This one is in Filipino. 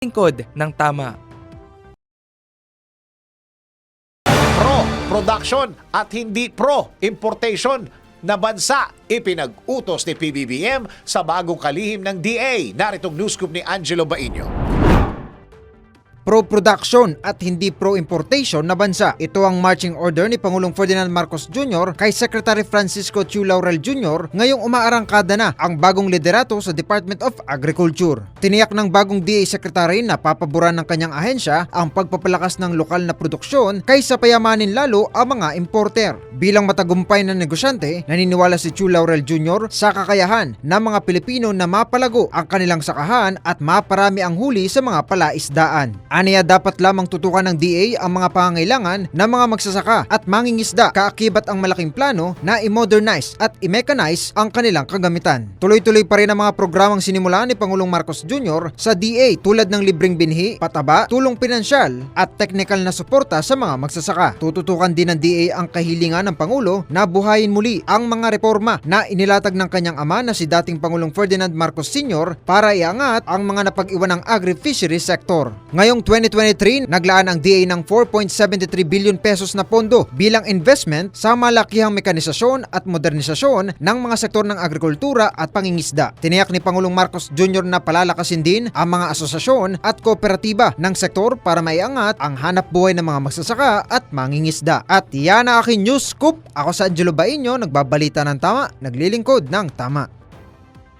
lingkod ng tama. pro-production at hindi pro-importation na bansa ipinag-utos ni PBBM sa bagong kalihim ng DA. Naritong newscoop ni Angelo Baino. Pro-production at hindi pro-importation na bansa. Ito ang marching order ni Pangulong Ferdinand Marcos Jr. kay Secretary Francisco Chu Laurel Jr. ngayong umaarangkada na ang bagong liderato sa Department of Agriculture. Tiniyak ng bagong DA Secretary na papaboran ng kanyang ahensya ang pagpapalakas ng lokal na produksyon kaysa payamanin lalo ang mga importer. Bilang matagumpay na negosyante, naniniwala si Chu Laurel Jr. sa kakayahan ng mga Pilipino na mapalago ang kanilang sakahan at maparami ang huli sa mga palaisdaan. Aniya dapat lamang tutukan ng DA ang mga pangangailangan ng mga magsasaka at mangingisda kaakibat ang malaking plano na i-modernize at i-mechanize ang kanilang kagamitan. Tuloy-tuloy pa rin ang mga programang sinimula ni Pangulong Marcos Jr. sa DA tulad ng libreng binhi, pataba, tulong pinansyal at technical na suporta sa mga magsasaka. Tututukan din ng DA ang kahilingan ng Pangulo na buhayin muli ang mga reforma na inilatag ng kanyang ama na si dating Pangulong Ferdinand Marcos Sr. para iangat ang mga napag-iwan ng agri-fisheries sector. Ngayong 2023, naglaan ang DA ng 4.73 billion pesos na pondo bilang investment sa malakihang mekanisasyon at modernisasyon ng mga sektor ng agrikultura at pangingisda. Tiniyak ni Pangulong Marcos Jr. na palalakasin din ang mga asosasyon at kooperatiba ng sektor para maiangat ang hanap buhay ng mga magsasaka at mangingisda. At yan ang aking news scoop. Ako sa Angelo Baino, nagbabalita ng tama, naglilingkod ng tama.